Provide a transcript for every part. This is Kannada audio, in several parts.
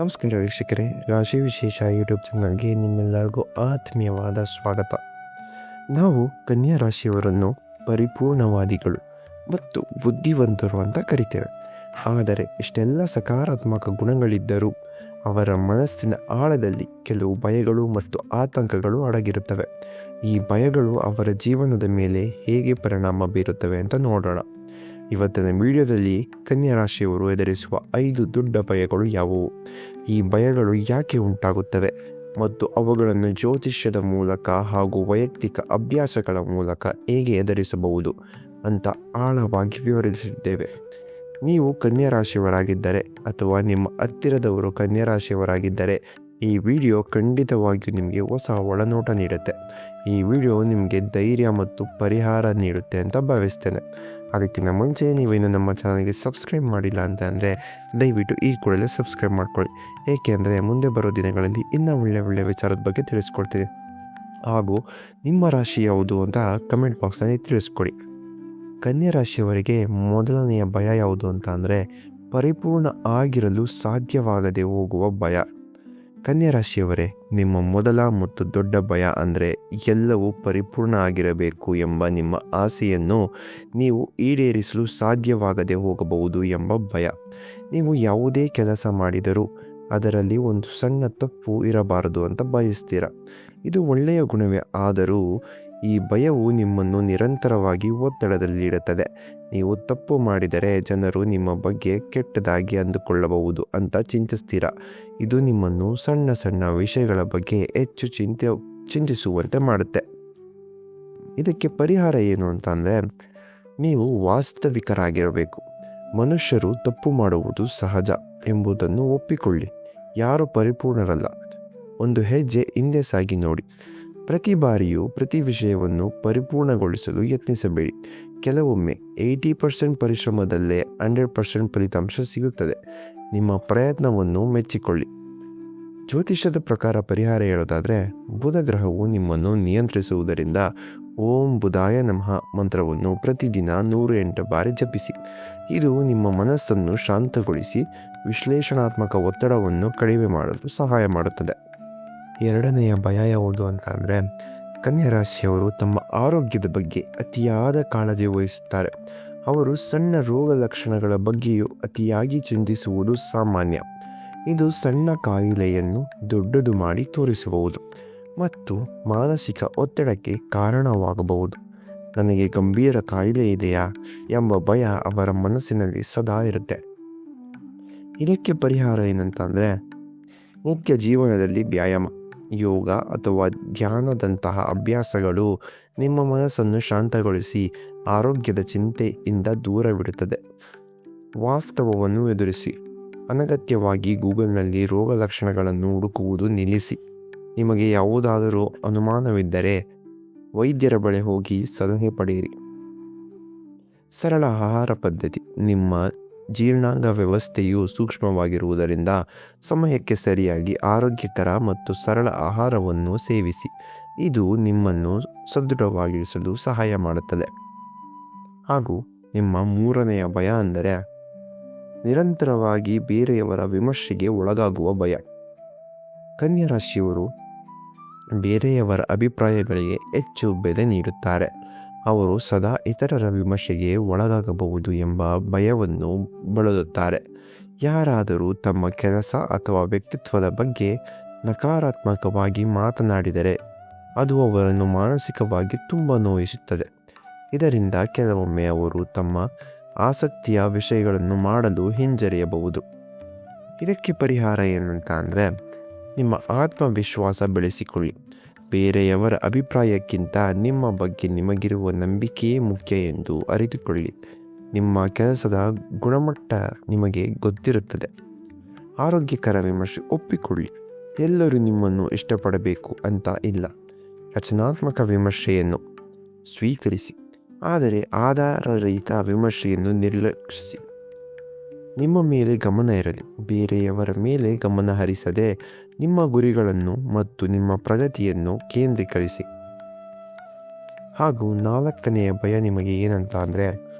ನಮಸ್ಕಾರ ವೀಕ್ಷಕರೇ, ರಾಶಿ ವಿಶೇಷ ಯೂಟ್ಯೂಬ್ ಚಾನಲ್ಗೆ ನಿಮ್ಮೆಲ್ಲರಿಗೂ ಆತ್ಮೀಯವಾದ ಸ್ವಾಗತ. ನಾವು ಕನ್ಯಾ ರಾಶಿಯವರನ್ನು ಪರಿಪೂರ್ಣವಾದಿಗಳು ಮತ್ತು ಬುದ್ಧಿವಂತರು ಅಂತ ಕರಿತೇವೆ. ಆದರೆ ಇಷ್ಟೆಲ್ಲ ಸಕಾರಾತ್ಮಕ ಗುಣಗಳಿದ್ದರೂ ಅವರ ಮನಸ್ಸಿನ ಆಳದಲ್ಲಿ ಕೆಲವು ಭಯಗಳು ಮತ್ತು ಆತಂಕಗಳು ಅಡಗಿರುತ್ತವೆ. ಈ ಭಯಗಳು ಅವರ ಜೀವನದ ಮೇಲೆ ಹೇಗೆ ಪರಿಣಾಮ ಬೀರುತ್ತವೆ ಅಂತ ನೋಡೋಣ. ಇವತ್ತಿನ ವಿಡಿಯೋದಲ್ಲಿ ಕನ್ಯಾ ರಾಶಿಯವರು ಎದುರಿಸುವ ಐದು ದೊಡ್ಡ ಭಯಗಳು ಯಾವುವು? ಈ ಭಯಗಳು ಯಾಕೆ ಉಂಟಾಗುತ್ತವೆ? ಮತ್ತು ಅವುಗಳನ್ನು ಜ್ಯೋತಿಷ್ಯದ ಮೂಲಕ ಹಾಗೂ ವೈಯಕ್ತಿಕ ಅಭ್ಯಾಸಗಳ ಮೂಲಕ ಹೇಗೆ ಎದುರಿಸಬಹುದು ಅಂತ ಆಳವಾಗಿ ವಿವರಿಸಿದ್ದೇವೆ. ನೀವು ಕನ್ಯಾ ರಾಶಿಯವರಾಗಿದ್ದರೆ ಅಥವಾ ನಿಮ್ಮ ಹತ್ತಿರದವರು ಕನ್ಯಾ ರಾಶಿಯವರಾಗಿದ್ದರೆ ಈ ವಿಡಿಯೋ ಖಂಡಿತವಾಗಿಯೂ ನಿಮಗೆ ಹೊಸ ಒಳನೋಟ ನೀಡುತ್ತೆ. ಈ ವಿಡಿಯೋ ನಿಮಗೆ ಧೈರ್ಯ ಮತ್ತು ಪರಿಹಾರ ನೀಡುತ್ತೆ ಅಂತ ಭಾವಿಸ್ತೇನೆ. ಅದಕ್ಕಿಂತ ಮುಂಚೆ ನೀವೇನು ನಮ್ಮ ಚಾನಲ್ಗೆ ಸಬ್ಸ್ಕ್ರೈಬ್ ಮಾಡಿಲ್ಲ ಅಂತ ಅಂದರೆ ದಯವಿಟ್ಟು ಈ ಕೂಡಲೇ ಸಬ್ಸ್ಕ್ರೈಬ್ ಮಾಡ್ಕೊಳ್ಳಿ. ಏಕೆಂದರೆ ಮುಂದೆ ಬರೋ ದಿನಗಳಲ್ಲಿ ಇನ್ನೂ ಒಳ್ಳೆ ಒಳ್ಳೆ ವಿಚಾರದ ಬಗ್ಗೆ ತಿಳಿಸ್ಕೊಡ್ತೀನಿ. ಹಾಗೂ ನಿಮ್ಮ ರಾಶಿ ಯಾವುದು ಅಂತ ಕಮೆಂಟ್ ಬಾಕ್ಸ್ನಲ್ಲಿ ತಿಳಿಸ್ಕೊಡಿ. ಕನ್ಯಾ ರಾಶಿಯವರಿಗೆ ಮೊದಲನೆಯ ಭಯ ಯಾವುದು ಅಂತ ಅಂದರೆ ಪರಿಪೂರ್ಣ ಆಗಿರಲು ಸಾಧ್ಯವಾಗದೆ ಹೋಗುವ ಭಯ. ಕನ್ಯಾ ರಾಶಿಯವರೇ ನಿಮ್ಮ ಮೊದಲ ಮತ್ತು ದೊಡ್ಡ ಭಯ ಅಂದರೆ ಎಲ್ಲವೂ ಪರಿಪೂರ್ಣ ಆಗಿರಬೇಕು ಎಂಬ ನಿಮ್ಮ ಆಸೆಯನ್ನು ನೀವು ಈಡೇರಿಸಲು ಸಾಧ್ಯವಾಗದೆ ಹೋಗಬಹುದು ಎಂಬ ಭಯ. ನೀವು ಯಾವುದೇ ಕೆಲಸ ಮಾಡಿದರೂ ಅದರಲ್ಲಿ ಒಂದು ಸಣ್ಣ ತಪ್ಪು ಇರಬಾರದು ಅಂತ ಬಯಸ್ತೀರ. ಇದು ಒಳ್ಳೆಯ ಗುಣವೇ, ಆದರೂ ಈ ಭಯವು ನಿಮ್ಮನ್ನು ನಿರಂತರವಾಗಿ ಒತ್ತಡದಲ್ಲಿಡುತ್ತದೆ. ನೀವು ತಪ್ಪು ಮಾಡಿದರೆ ಜನರು ನಿಮ್ಮ ಬಗ್ಗೆ ಕೆಟ್ಟದಾಗಿ ಅಂದುಕೊಳ್ಳಬಹುದು ಅಂತ ಚಿಂತಿಸ್ತೀರ. ಇದು ನಿಮ್ಮನ್ನು ಸಣ್ಣ ಸಣ್ಣ ವಿಷಯಗಳ ಬಗ್ಗೆ ಹೆಚ್ಚು ಚಿಂತೆ, ಚಿಂತಿಸುವಂತೆ ಮಾಡುತ್ತೆ. ಇದಕ್ಕೆ ಪರಿಹಾರ ಏನು ಅಂತಂದರೆ ನೀವು ವಾಸ್ತವಿಕರಾಗಿರಬೇಕು. ಮನುಷ್ಯರು ತಪ್ಪು ಮಾಡುವುದು ಸಹಜ ಎಂಬುದನ್ನು ಒಪ್ಪಿಕೊಳ್ಳಿ. ಯಾರು ಪರಿಪೂರ್ಣರಲ್ಲ. ಒಂದು ಹೆಜ್ಜೆ ಹಿಂದೆ ಸಾಗಿ ನೋಡಿ. ಪ್ರತಿ ಬಾರಿಯೂ ಪ್ರತಿ ವಿಷಯವನ್ನು ಪರಿಪೂರ್ಣಗೊಳಿಸಲು ಯತ್ನಿಸಬೇಡಿ. ಕೆಲವೊಮ್ಮೆ ಏಯ್ಟಿ ಪರ್ಸೆಂಟ್ ಪರಿಶ್ರಮದಲ್ಲೇ ಹಂಡ್ರೆಡ್ ಪರ್ಸೆಂಟ್ ಫಲಿತಾಂಶ ಸಿಗುತ್ತದೆ. ನಿಮ್ಮ ಪ್ರಯತ್ನವನ್ನು ಮೆಚ್ಚಿಕೊಳ್ಳಿ. ಜ್ಯೋತಿಷ್ಯದ ಪ್ರಕಾರ ಪರಿಹಾರ ಹೇಳೋದಾದರೆ, ಬುಧ ಗ್ರಹವು ನಿಮ್ಮನ್ನು ನಿಯಂತ್ರಿಸುವುದರಿಂದ ಓಂ ಬುಧಾಯ ನಮಃ ಮಂತ್ರವನ್ನು ಪ್ರತಿದಿನ ನೂರು ಎಂಟು ಬಾರಿ ಜಪಿಸಿ. ಇದು ನಿಮ್ಮ ಮನಸ್ಸನ್ನು ಶಾಂತಗೊಳಿಸಿ ವಿಶ್ಲೇಷಣಾತ್ಮಕ ಒತ್ತಡವನ್ನು ಕಡಿಮೆ ಮಾಡಲು ಸಹಾಯ ಮಾಡುತ್ತದೆ. ಎರಡನೆಯ ಭಯ ಯಾವುದು ಅಂತ ಅಂದರೆ ಕನ್ಯಾ ರಾಶಿಯವರು ತಮ್ಮ ಆರೋಗ್ಯದ ಬಗ್ಗೆ ಅತಿಯಾದ ಕಾಳಜಿ ವಹಿಸುತ್ತಾರೆ. ಅವರು ಸಣ್ಣ ರೋಗ ಲಕ್ಷಣಗಳ ಬಗ್ಗೆಯೂ ಅತಿಯಾಗಿ ಚಿಂತಿಸುವುದು ಸಾಮಾನ್ಯ. ಇದು ಸಣ್ಣ ಕಾಯಿಲೆಯನ್ನು ದೊಡ್ಡದು ಮಾಡಿ ತೋರಿಸಬಹುದು ಮತ್ತು ಮಾನಸಿಕ ಒತ್ತಡಕ್ಕೆ ಕಾರಣವಾಗಬಹುದು. ನನಗೆ ಗಂಭೀರ ಕಾಯಿಲೆ ಇದೆಯಾ ಎಂಬ ಭಯ ಅವರ ಮನಸ್ಸಿನಲ್ಲಿ ಸದಾ ಇರುತ್ತೆ. ಇದಕ್ಕೆ ಪರಿಹಾರ ಏನಂತಂದರೆ ಮುಖ್ಯ ಜೀವನದಲ್ಲಿ ವ್ಯಾಯಾಮ. ಯೋಗ ಅಥವಾ ಧ್ಯಾನದಂತಹ ಅಭ್ಯಾಸಗಳು ನಿಮ್ಮ ಮನಸ್ಸನ್ನು ಶಾಂತಗೊಳಿಸಿ ಆರೋಗ್ಯದ ಚಿಂತೆಯಿಂದ ದೂರವಿಡುತ್ತದೆ. ವಾಸ್ತವವನ್ನು ಎದುರಿಸಿ. ಅನಗತ್ಯವಾಗಿ ಗೂಗಲ್ನಲ್ಲಿ ರೋಗ ಲಕ್ಷಣಗಳನ್ನು ಹುಡುಕುವುದು ನಿಲ್ಲಿಸಿ. ನಿಮಗೆ ಯಾವುದಾದರೂ ಅನುಮಾನವಿದ್ದರೆ ವೈದ್ಯರ ಬಳಿ ಹೋಗಿ ಸಲಹೆ ಪಡೆಯಿರಿ. ಸರಳ ಆಹಾರ ಪದ್ಧತಿ. ನಿಮ್ಮ ಜೀರ್ಣಾಂಗ ವ್ಯವಸ್ಥೆಯು ಸೂಕ್ಷ್ಮವಾಗಿರುವುದರಿಂದ ಸಮಯಕ್ಕೆ ಸರಿಯಾಗಿ ಆರೋಗ್ಯಕರ ಮತ್ತು ಸರಳ ಆಹಾರವನ್ನು ಸೇವಿಸಿ. ಇದು ನಿಮ್ಮನ್ನು ಸದೃಢವಾಗಿರಿಸಲು ಸಹಾಯ ಮಾಡುತ್ತದೆ. ಹಾಗೂ ನಿಮ್ಮ ಮೂರನೆಯ ಭಯ ಅಂದರೆ ನಿರಂತರವಾಗಿ ಬೇರೆಯವರ ವಿಮರ್ಶೆಗೆ ಒಳಗಾಗುವ ಭಯ. ಕನ್ಯರಾಶಿಯವರು ಬೇರೆಯವರ ಅಭಿಪ್ರಾಯಗಳಿಗೆ ಹೆಚ್ಚು ಬೆಲೆ ನೀಡುತ್ತಾರೆ. ಅವರು ಸದಾ ಇತರರ ವಿಮರ್ಶೆಗೆ ಒಳಗಾಗಬಹುದು ಎಂಬ ಭಯವನ್ನು ಬಳಲುತ್ತಾರೆ. ಯಾರಾದರೂ ತಮ್ಮ ಕೆಲಸ ಅಥವಾ ವ್ಯಕ್ತಿತ್ವದ ಬಗ್ಗೆ ನಕಾರಾತ್ಮಕವಾಗಿ ಮಾತನಾಡಿದರೆ, ಅದು ಅವರನ್ನು ಮಾನಸಿಕವಾಗಿ ತುಂಬ ನೋಯಿಸುತ್ತದೆ. ಇದರಿಂದ ಕೆಲವೊಮ್ಮೆ ಅವರು ತಮ್ಮ ಆಸಕ್ತಿಯ ವಿಷಯಗಳನ್ನು ಮಾಡಲು ಹಿಂಜರಿಯಬಹುದು. ಇದಕ್ಕೆ ಪರಿಹಾರ ಏನಂತ ಅಂದರೆ, ನಿಮ್ಮ ಆತ್ಮವಿಶ್ವಾಸ ಬೆಳೆಸಿಕೊಳ್ಳಿ. ಬೇರೆಯವರ ಅಭಿಪ್ರಾಯಕ್ಕಿಂತ ನಿಮ್ಮ ಬಗ್ಗೆ ನಿಮಗಿರುವ ನಂಬಿಕೆಯೇ ಮುಖ್ಯ ಎಂದು ಅರಿತುಕೊಳ್ಳಿ. ನಿಮ್ಮ ಕೆಲಸದ ಗುಣಮಟ್ಟ ನಿಮಗೆ ಗೊತ್ತಿರುತ್ತದೆ. ಆರೋಗ್ಯಕರ ವಿಮರ್ಶೆ ಒಪ್ಪಿಕೊಳ್ಳಿ. ಎಲ್ಲರೂ ನಿಮ್ಮನ್ನು ಇಷ್ಟಪಡಬೇಕು ಅಂತ ಇಲ್ಲ. ರಚನಾತ್ಮಕ ವಿಮರ್ಶೆಯನ್ನು ಸ್ವೀಕರಿಸಿ. ಆದರೆ ಆಧಾರರಹಿತ ವಿಮರ್ಶೆಯನ್ನು ನಿರ್ಲಕ್ಷಿಸಿ. ನಿಮ್ಮ ಮೇಲೆ ಗಮನ ಇರಲಿ. ಬೇರೆಯವರ ಮೇಲೆ ಗಮನ ಹರಿಸದೆ ನಿಮ್ಮ ಗುರಿಗಳನ್ನು ಮತ್ತು ನಿಮ್ಮ ಪ್ರಗತಿಯನ್ನು ಕೇಂದ್ರೀಕರಿಸಿ. ಹಾಗೂ ನಾಲ್ಕನೆಯ ಭಯ ನಿಮಗೆ ಏನಂತ ಅಂದರೆ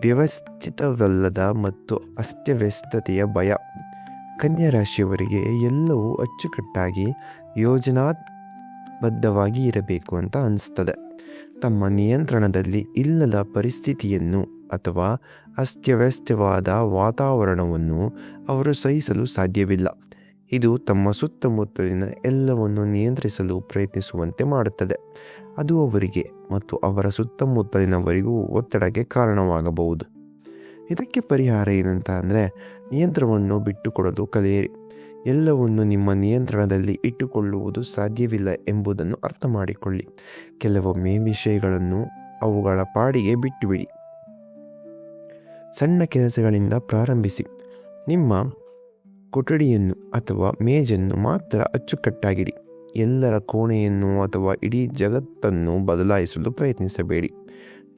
ವ್ಯವಸ್ಥಿತವಲ್ಲದ ಮತ್ತು ಅಸ್ತವ್ಯಸ್ತತೆಯ ಭಯ. ಕನ್ಯಾ ರಾಶಿಯವರಿಗೆ ಎಲ್ಲವೂ ಅಚ್ಚುಕಟ್ಟಾಗಿ ಯೋಜನಾಬದ್ಧವಾಗಿ ಇರಬೇಕು ಅಂತ ಅನಿಸ್ತದೆ. ತಮ್ಮ ನಿಯಂತ್ರಣದಲ್ಲಿ ಇಲ್ಲದ ಪರಿಸ್ಥಿತಿಯನ್ನು ಅಥವಾ ಅಸ್ತವ್ಯಸ್ತವಾದ ವಾತಾವರಣವನ್ನು ಅವರು ಸಹಿಸಲು ಸಾಧ್ಯವಿಲ್ಲ. ಇದು ತಮ್ಮ ಸುತ್ತಮುತ್ತಲಿನ ಎಲ್ಲವನ್ನು ನಿಯಂತ್ರಿಸಲು ಪ್ರಯತ್ನಿಸುವಂತೆ ಮಾಡುತ್ತದೆ. ಅದು ಅವರಿಗೆ ಮತ್ತು ಅವರ ಸುತ್ತಮುತ್ತಲಿನವರಿಗೂ ಒತ್ತಡಕ್ಕೆ ಕಾರಣವಾಗಬಹುದು. ಇದಕ್ಕೆ ಪರಿಹಾರ ಏನಂತ ಅಂದರೆ ನಿಯಂತ್ರಣವನ್ನು ಬಿಟ್ಟುಕೊಡಲು ಕಲಿಯಿರಿ. ಎಲ್ಲವನ್ನು ನಿಮ್ಮ ನಿಯಂತ್ರಣದಲ್ಲಿ ಇಟ್ಟುಕೊಳ್ಳುವುದು ಸಾಧ್ಯವಿಲ್ಲ ಎಂಬುದನ್ನು ಅರ್ಥ ಮಾಡಿಕೊಳ್ಳಿ ಕೆಲವೊಮ್ಮೆ ವಿಷಯಗಳನ್ನು ಅವುಗಳ ಪಾಡಿಗೆ ಬಿಟ್ಟುಬಿಡಿ. ಸಣ್ಣ ಕೆಲಸಗಳಿಂದ ಪ್ರಾರಂಭಿಸಿ. ನಿಮ್ಮ ಕೊಠಡಿಯನ್ನು ಅಥವಾ ಮೇಜನ್ನು ಮಾತ್ರ ಅಚ್ಚುಕಟ್ಟಾಗಿಡಿ. ಎಲ್ಲರ ಕೋಣೆಯನ್ನು ಅಥವಾ ಇಡೀ ಜಗತ್ತನ್ನು ಬದಲಾಯಿಸಲು ಪ್ರಯತ್ನಿಸಬೇಡಿ.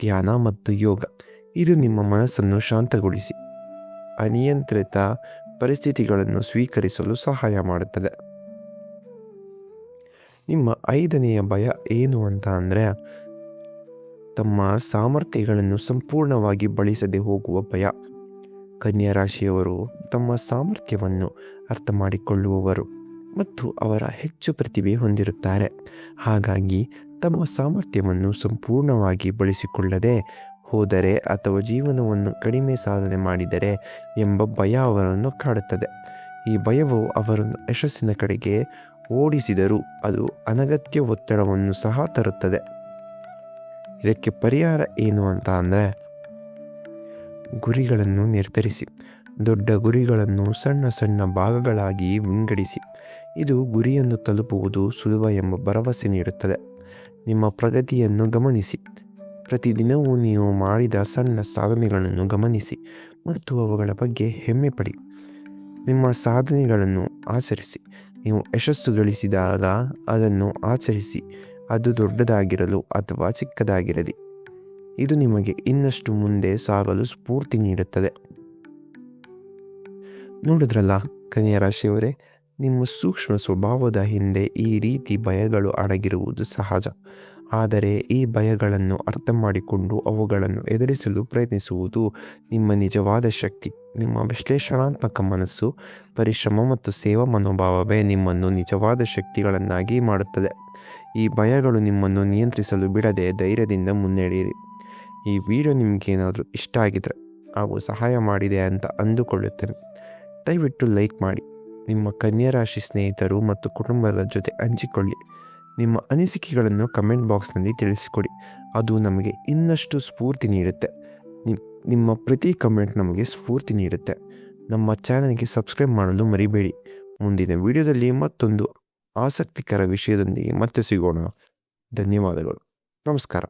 ಧ್ಯಾನ ಮತ್ತು ಯೋಗ. ಇದು ನಿಮ್ಮ ಮನಸ್ಸನ್ನು ಶಾಂತಗೊಳಿಸಿ. ಅನಿಯಂತ್ರಿತ ಪರಿಸ್ಥಿತಿಗಳನ್ನು ಸ್ವೀಕರಿಸಲು ಸಹಾಯ ಮಾಡುತ್ತದೆ. ನಿಮ್ಮ ಐದನೆಯ ಭಯ ಏನು ಅಂತ ಅಂದರೆ ತಮ್ಮ ಸಾಮರ್ಥ್ಯಗಳನ್ನು ಸಂಪೂರ್ಣವಾಗಿ ಬಳಸದೆ ಹೋಗುವ ಭಯ. ಕನ್ಯಾ ರಾಶಿಯವರು ತಮ್ಮ ಸಾಮರ್ಥ್ಯವನ್ನು ಅರ್ಥ ಮಾಡಿಕೊಳ್ಳುವವರು ಮತ್ತು ಅವರ ಹೆಚ್ಚು ಪ್ರತಿಭೆ ಹೊಂದಿರುತ್ತಾರೆ. ಹಾಗಾಗಿ ತಮ್ಮ ಸಾಮರ್ಥ್ಯವನ್ನು ಸಂಪೂರ್ಣವಾಗಿ ಬಳಸಿಕೊಳ್ಳದೆ ಹೋದರೆ ಅಥವಾ ಜೀವನವನ್ನು ಕಡಿಮೆ ಸಾಧನೆ ಮಾಡಿದರೆ ಎಂಬ ಭಯ ಅವರನ್ನು ಕಾಡುತ್ತದೆ. ಈ ಭಯವು ಅವರನ್ನು ಯಶಸ್ಸಿನ ಕಡೆಗೆ ಓಡಿಸಿದರೂ ಅದು ಅನಗತ್ಯ ಒತ್ತಡವನ್ನು ಸಹ ತರುತ್ತದೆ. ಇದಕ್ಕೆ ಪರಿಹಾರ ಏನು ಅಂತ ಅಂದರೆ ಗುರಿಗಳನ್ನು ನಿರ್ಧರಿಸಿ, ದೊಡ್ಡ ಗುರಿಗಳನ್ನು ಸಣ್ಣ ಸಣ್ಣ ಭಾಗಗಳಾಗಿ ವಿಂಗಡಿಸಿ. ಇದು ಗುರಿಯನ್ನು ತಲುಪುವುದು ಸುಲಭ ಎಂಬ ಭರವಸೆ ನೀಡುತ್ತದೆ. ನಿಮ್ಮ ಪ್ರಗತಿಯನ್ನು ಗಮನಿಸಿ. ಪ್ರತಿದಿನವೂ ನೀವು ಮಾಡಿದ ಸಣ್ಣ ಸಾಧನೆಗಳನ್ನು ಗಮನಿಸಿ ಮತ್ತು ಅವುಗಳ ಬಗ್ಗೆ ಹೆಮ್ಮೆ ಪಡಿ. ನಿಮ್ಮ ಸಾಧನೆಗಳನ್ನು ಆಚರಿಸಿ. ನೀವು ಯಶಸ್ಸು ಗಳಿಸಿದಾಗ ಅದನ್ನು ಆಚರಿಸಿ. ಅದು ದೊಡ್ಡದಾಗಿರಲು ಅಥವಾ ಚಿಕ್ಕದಾಗಿರಲಿ. ಇದು ನಿಮಗೆ ಇನ್ನಷ್ಟು ಮುಂದೆ ಸಾಗಲು ಸ್ಫೂರ್ತಿ ನೀಡುತ್ತದೆ. ನೋಡಿದ್ರಲ್ಲ, ಕನ್ಯಾ ರಾಶಿಯವರೇ, ನಿಮ್ಮ ಸೂಕ್ಷ್ಮ ಸ್ವಭಾವದ ಹಿಂದೆ ಈ ರೀತಿ ಭಯಗಳು ಅಡಗಿರುವುದು ಸಹಜ. ಆದರೆ ಈ ಭಯಗಳನ್ನು ಅರ್ಥ ಮಾಡಿಕೊಂಡು ಅವುಗಳನ್ನು ಎದುರಿಸಲು ಪ್ರಯತ್ನಿಸುವುದು ನಿಮ್ಮ ನಿಜವಾದ ಶಕ್ತಿ. ನಿಮ್ಮ ವಿಶ್ಲೇಷಣಾತ್ಮಕ ಮನಸ್ಸು, ಪರಿಶ್ರಮ ಮತ್ತು ಸೇವಾ ಮನೋಭಾವವೇ ನಿಮ್ಮನ್ನು ನಿಜವಾದ ಶಕ್ತಿಗಳನ್ನಾಗಿ ಮಾಡುತ್ತದೆ. ಈ ಭಯಗಳು ನಿಮ್ಮನ್ನು ನಿಯಂತ್ರಿಸಲು ಬಿಡದೆ ಧೈರ್ಯದಿಂದ ಮುನ್ನಡೆಯಿರಿ ಈ ವಿಡಿಯೋ ನಿಮಗೇನಾದರೂ ಇಷ್ಟ ಆಗಿದ್ರೆ ಹಾಗೂ ಸಹಾಯ ಮಾಡಿದೆ ಅಂತ ಅಂದುಕೊಳ್ಳುತ್ತೇನೆ. ದಯವಿಟ್ಟು ಲೈಕ್ ಮಾಡಿ. ನಿಮ್ಮ ಕನ್ಯಾ ರಾಶಿ ಸ್ನೇಹಿತರು ಮತ್ತು ಕುಟುಂಬದ ಜೊತೆ ಹಂಚಿಕೊಳ್ಳಿ. ನಿಮ್ಮ ಅನಿಸಿಕೆಗಳನ್ನು ಕಮೆಂಟ್ ಬಾಕ್ಸ್ನಲ್ಲಿ ತಿಳಿಸಿಕೊಡಿ. ಅದು ನಮಗೆ ಇನ್ನಷ್ಟು ಸ್ಫೂರ್ತಿ ನೀಡುತ್ತೆ. ನಿಮ್ಮ ಪ್ರತಿ ಕಮೆಂಟ್ ನಮಗೆ ಸ್ಫೂರ್ತಿ ನೀಡುತ್ತೆ. ನಮ್ಮ ಚಾನಲ್ಗೆ ಸಬ್ಸ್ಕ್ರೈಬ್ ಮಾಡಲು ಮರಿಬೇಡಿ. ಮುಂದಿನ ವಿಡಿಯೋದಲ್ಲಿ ಮತ್ತೊಂದು ಆಸಕ್ತಿಕರ ವಿಷಯದೊಂದಿಗೆ ಮತ್ತೆ ಸಿಗೋಣ. ಧನ್ಯವಾದಗಳು. ನಮಸ್ಕಾರ.